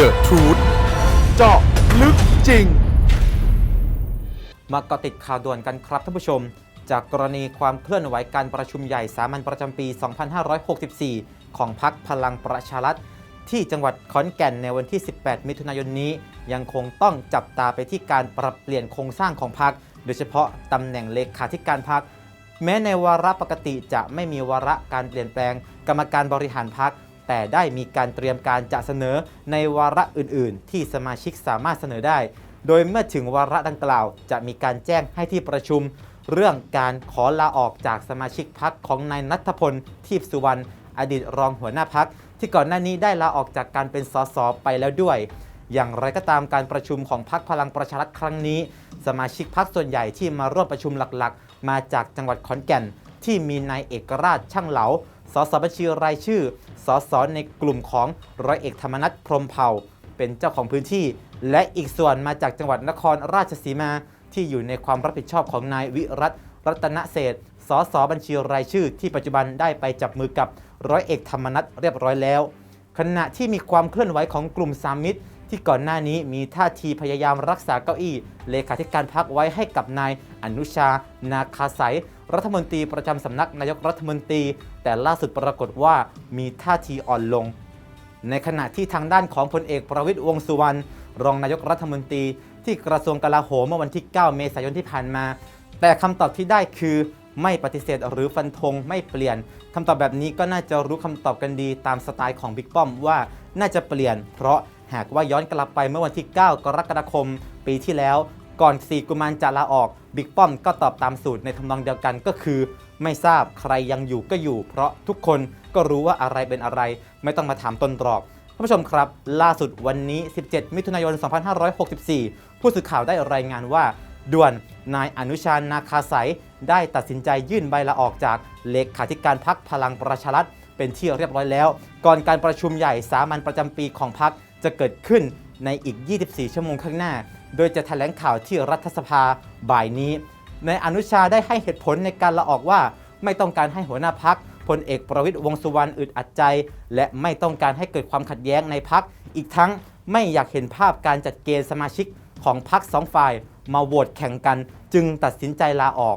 The Truth เจาะลึกจริง มาเกาะติดข่าวด่วนกันครับท่านผู้ชม จากกรณีความเคลื่อนไหวการประชุมใหญ่สามัญประจำปี 2564 ของพรรคพลังประชารัฐที่จังหวัดขอนแก่นในวันที่ 18 มิถุนายนนี้ ยังคงต้องจับตาไปที่การปรับเปลี่ยนโครงสร้างของพรรคโดยเฉพาะตำแหน่งเลขาธิการพรรคแม้ในวาระปกติจะไม่มีวาระการเปลี่ยนแปลง กรรมการบริหารพรรค แต่ได้มีการเตรียมการจะเสนอในวาระอื่น ๆ ที่สมาชิกสามารถเสนอได้ โดยเมื่อถึงวาระดังกล่าว จะมีการแจ้งให้ที่ประชุม เรื่องการขอลาออกจากสมาชิกพักของนายนัทพลทีพสุวรรณอดีตรองหัวหน้าพักที่ก่อนหน้านี้ได้ลาออกจากการเป็นสสไปแล้วด้วย อย่างไรก็ตามการประชุมของพักพลังประชารัฐครั้งนี้ สมาชิกพักส่วนใหญ่ที่มาร่วมประชุมหลักๆ มาจากจังหวัดขอนแก่น ที่มีนายเอกราชช่างเหลา สสบัญชีรายชื่อ สสในกลุ่มของร้อยเอกธรรมนัฐพรมเผ่า เป็นเจ้าของพื้นที่ และอีกส่วนมาจากจังหวัดนครราชสีมา ที่อยู่ในความรับผิดชอบของนายวิรัตรัตนเศษสสบัญชีรายชื่อ ที่ปัจจุบันได้ไปจับมือกับร้อยเอกธรรมนัฐเรียบร้อยแล้ว ขณะที่มีความเคลื่อนไหวของกลุ่มสามมิตร ที่ก่อนหน้านี้มีท่าทีพยายามรักษาเก้าอี้ เลขาธิการพักไว้ให้กับนายอนุชา นาคาสายรัฐมนตรีประจำสำนักนายกรัฐมนตรี แต่ล่าสุดปรากฏว่ามีท่าทีอ่อนลง ในขณะที่ทางด้านของพลเอกประวิตยวงสุวรรณรองนายกรัฐมนตรี ที่กระทรวงกลาโหมเมื่อวันที่ 9 เมษายนที่ผ่านมา แต่คำตอบที่ได้คือไม่ปฏิเสธหรือฟันธงไม่เปลี่ยนคำตอบแบบนี้ก็น่าจะรู้คำตอบกันดีตามสไตล์ของบิ๊กป้อมว่าน่าจะเปลี่ยน เพราะ หากว่าย้อนกลับไปเมื่อวันที่ 9 กรกฎาคม ปีที่แล้ว ก่อนสีกุมารจะลาออกบิ๊กป้อมก็ตอบตามสูตรในทำนองเดียวกันก็คือ ไม่ทราบใครยังอยู่ก็อยู่ เพราะทุกคนก็รู้ว่าอะไรเป็นอะไร ไม่ต้องมาถามต้นตรอกท่านผู้ชมครับ ล่าสุดวันนี้ 17 มิถุนายน 2564 ผู้สื่อข่าวได้รายงานว่าด่วนนายอนุชานาคาสายได้ตัดสินใจยื่นใบลาออกจากเลขาธิการพักพลังประชารัฐเป็นที่เรียบร้อยแล้ว ก่อนการประชุมใหญ่สามัญประจำปีของพัก จะเกิดขึ้นในอีก 24 ชั่วโมงข้างหน้า โดยจะแถลงข่าวที่รัฐสภาบ่ายนี้ ในอนุชาได้ให้เหตุผลในการลาออกว่า ไม่ต้องการให้หัวหน้าพักพลเอกประวิตยวงสุวรรณอึดอัดใจ และไม่ต้องการให้เกิดความขัดแย้งในพัก อีกทั้งไม่อยากเห็นภาพการจัดเกณฑ์สมาชิกของพักสองฝ่าย มาโหวตแข่งกัน จึงตัดสินใจลาออก